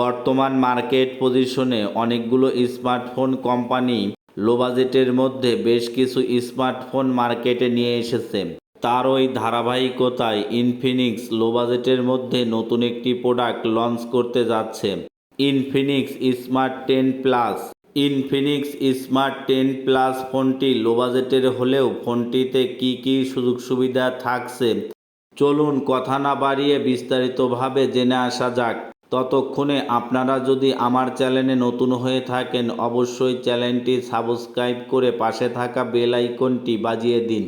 বর্তমান মার্কেট পজিশনে অনেকগুলো স্মার্টফোন কোম্পানি লো বাজেটের মধ্যে বেশ কিছু স্মার্টফোন মার্কেটে নিয়ে এসেছে। তার ওই ধারাবাহিকতায় ইনফিনিক্স লো বাজেটের মধ্যে নতুন একটি প্রোডাক্ট লঞ্চ করতে যাচ্ছে। Infinix smart ten plus Infinix smart ten plus ফোনটি লো বাজেটের হলেও ফোনটিতে কি কি সুযোগ সুবিধা থাকছে? চলুন কথা না বাড়িয়ে বিস্তারিতভাবে জেনে আসা যাক। ততক্ষণে আপনারা যদি আমার চ্যানেলে নতুন হয়ে থাকেন, অবশ্যই চ্যানেলটি সাবস্ক্রাইব করে পাশে থাকা বেল আইকনটি বাজিয়ে দিন।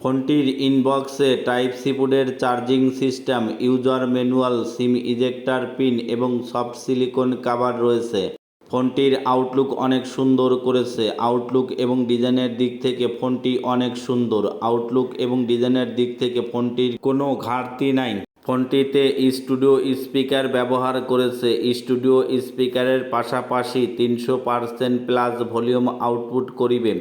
ফোনটির ইনবক্সে টাইপ সি বোর্ডের charging system, user manual, SIM ejector pin এবং সফট সিলিকন কাভার রয়েছে। ফোনটির আউটলুক অনেক সুন্দর করেছে। আউটলুক এবং ডিজাইনের দিক থেকে ফোনটি অনেক সুন্দর। আউটলুক এবং ডিজাইনের দিক থেকে ফোনটির কোনো ঘাটতি নাই। ফোনটিতে স্টুডিও স্পিকার ব্যবহার করেছে। স্টুডিও স্পিকারের পাশাপাশি তিনশো পার্সেন্ট প্লাস ভলিউম আউটপুট করিবে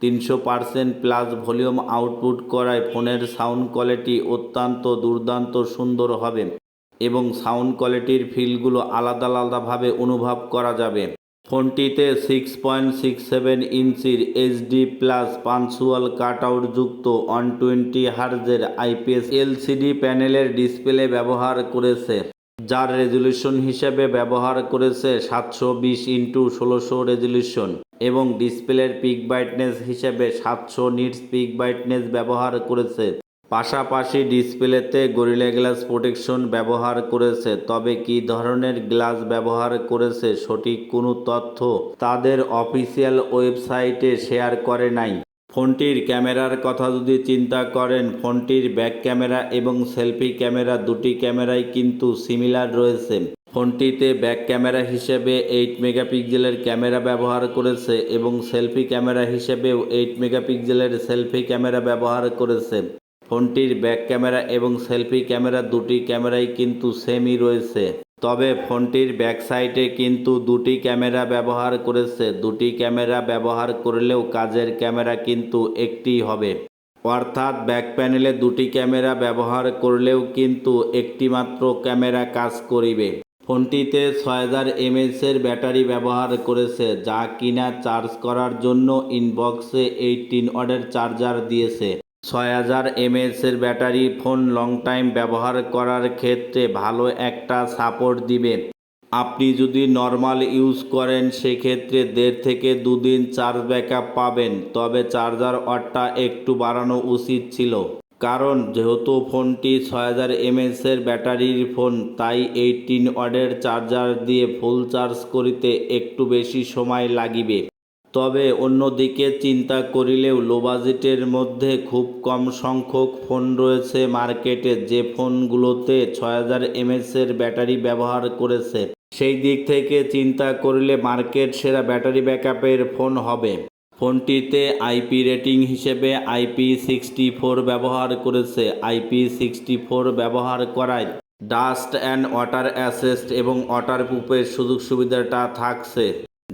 তিনশো পার্সেন্ট প্লাস ভলিউম আউটপুট করায় ফোনের সাউন্ড কোয়ালিটি অত্যন্ত দুর্দান্ত সুন্দর হবে এবং সাউন্ড কোয়ালিটির ফিলগুলো আলাদা আলাদাভাবে অনুভব করা যাবে। ফোনটিতে সিক্স পয়েন্ট সিক্স সেভেন ইঞ্চির এইচডি প্লাস পাঞ্চুয়াল কাটআউট যুক্ত ওয়ান টোয়েন্টি হার্জের আইপিএস এলসিডি প্যানেলের ডিসপ্লে ব্যবহার করেছে, যার রেজলিউশন হিসেবে ব্যবহার করেছে সাতশো বিশ ইন্টু ষোলোশো রেজলিউশন এবং ডিসপ্লের পিক ব্রাইটনেস হিসেবে সাতশো নিটস পিক ব্রাইটনেস ব্যবহার করেছে। পাশাপাশি ডিসপ্লেতে গরিলা গ্লাস প্রোটেকশন ব্যবহার করেছে। তবে কি ধরনের গ্লাস ব্যবহার করেছে সঠিক কোনো তথ্য তাদের অফিসিয়াল ওয়েবসাইটে শেয়ার করে নাই। ফোনটির ক্যামেরার কথা যদি চিন্তা করেন, ফোনটির ব্যাক ক্যামেরা এবং সেলফি ক্যামেরা দুটি ক্যামেরাই কিন্তু সিমিলার রয়েছে। ফোনটিতে ব্যাক ক্যামেরা হিসেবে এইট মেগাপিক্সেলের ক্যামেরা ব্যবহার করেছে এবং সেলফি ক্যামেরা হিসেবেও এইট মেগাপিক্সেলের সেলফি ক্যামেরা ব্যবহার করেছে। ফোনটির ব্যাক ক্যামেরা এবং সেলফি ক্যামেরা দুটি ক্যামেরাই কিন্তু সেমই রয়েছে। তবে ফোনটির ব্যাক সাইডে কিন্তু দুটি ক্যামেরা ব্যবহার করেছে। দুটি ক্যামেরা ব্যবহার করলেও কাজের ক্যামেরা কিন্তু একটি হবে। অর্থাৎ ব্যাক প্যানেলে দুটি ক্যামেরা ব্যবহার করলেও কিন্তু একটি মাত্র ক্যামেরা কাজ করিবে। ফোনটিতে ছয় হাজার এমএসের ব্যাটারি ব্যবহার করেছে, যা কিনা চার্জ করার জন্য ইনবক্সে এইটিন ওয়াটের চার্জার দিয়েছে। ছয় হাজার এমএসের ব্যাটারি ফোন লং টাইম ব্যবহার করার ক্ষেত্রে ভালো একটা সাপোর্ট দিবে আপনি যদি নর্মাল ইউজ করেন, সেক্ষেত্রে দেড় থেকে দুদিন চার্জ ব্যাকআপ পাবেন, তবে চার্জার ওয়াটটা একটু বাড়ানো উচিত ছিল। কারণ যেহেতু ফোনটি ছয় হাজার এমএসের ব্যাটারির ফোন, তাই এইটিন ওয়াটের চার্জার দিয়ে ফুল চার্জ করিতে একটু বেশি সময় লাগিবে। তবে অন্যদিকে চিন্তা করিলেও লো বাজেটের মধ্যে খুব কম সংখ্যক ফোন রয়েছে মার্কেটে, যে ফোনগুলোতে ছয় হাজার এমএসের ব্যাটারি ব্যবহার করেছে। সেই দিক থেকে চিন্তা করলে মার্কেট সেরা ব্যাটারি ব্যাকআপের ফোন হবে। ফোনটিতে আইপি রেটিং হিসেবে আইপি সিক্সটি ফোর ব্যবহার করেছে। আইপি সিক্সটি ফোর ব্যবহার করায় ডাস্ট অ্যান্ড ওয়াটার অ্যাসেস্ট এবং ওয়াটার প্রুফের সুযোগ সুবিধাটা থাকছে।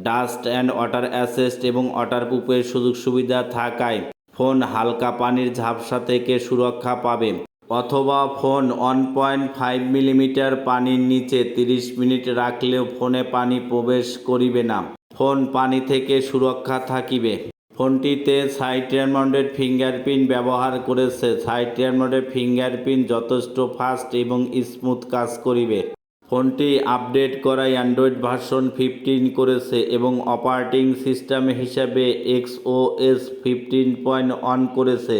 ডাস্ট অ্যান্ড ওয়াটার অ্যাসেস্ট এবং ওয়াটার প্রুফের সুযোগ সুবিধা থাকায় ফোন হালকা পানির ঝাপসা থেকে সুরক্ষা পাবে। অথবা phone one point five millimetre পানির নিচে তিরিশ মিনিট রাখলেও ফোনে পানি প্রবেশ করিবে না। ফোন পানি থেকে সুরক্ষা থাকিবে। ফোনটিতে রেমন্ডেড ফিঙ্গারপ্রিন্ট ব্যবহার করেছে। রেমন্ডেড ফিঙ্গারপ্রিন্ট যথেষ্ট ফাস্ট এবং স্মুথ কাজ করিবে। ফোনটি আপডেট করায় অ্যান্ড্রয়েড ভার্সন ফিফটিন করেছে এবং অপারেটিং সিস্টেম হিসাবে X O S fifteen point one করেছে।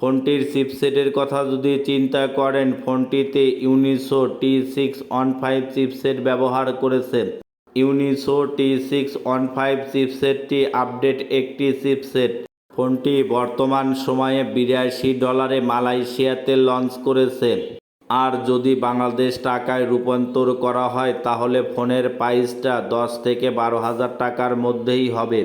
ফোনটির চিপসেটের কথা যদি চিন্তা করেন, ফোনটিতে Unisoc T six one five chipset ব্যবহার করেছে। Unisoc T six one five চিপসেটটি update একটি চিপসেট। ফোনটি বর্তমান সময়ে বিরাশি ডলারে মালয়েশিয়াতে লঞ্চ করেছে। আর যদি বাংলাদেশ টাকায় রূপান্তর করা হয়, তাহলে ফোনের প্রাইসটা দশ থেকে বারো হাজার টাকার মধ্যেই হবে।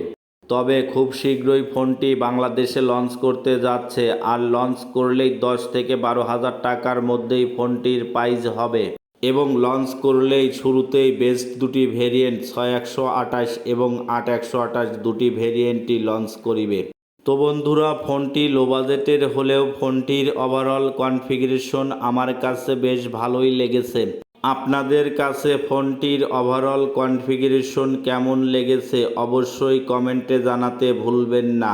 তবে খুব শীঘ্রই ফোনটি বাংলাদেশে লঞ্চ করতে যাচ্ছে, আর লঞ্চ করলেই দশ থেকে বারো হাজার টাকার মধ্যেই ফোনটির প্রাইস হবে। এবং লঞ্চ করলেই শুরুতেই বেস্ট দুটি ভেরিয়েন্ট ছয় একশো আঠাশ এবং আট একশো আঠাশ দুটি ভেরিয়েন্টই লঞ্চ করিবে। তো বন্ধুরা, ফোনটি লো বাজেটের হলেও ফোনটির ওভারঅল কনফিগারেশন আমার কাছে বেশ ভালোই লেগেছে। আপনাদের কাছে ফোনটির ওভারঅল কনফিগারেশন কেমন লেগেছে অবশ্যই কমেন্টে জানাতে ভুলবেন না।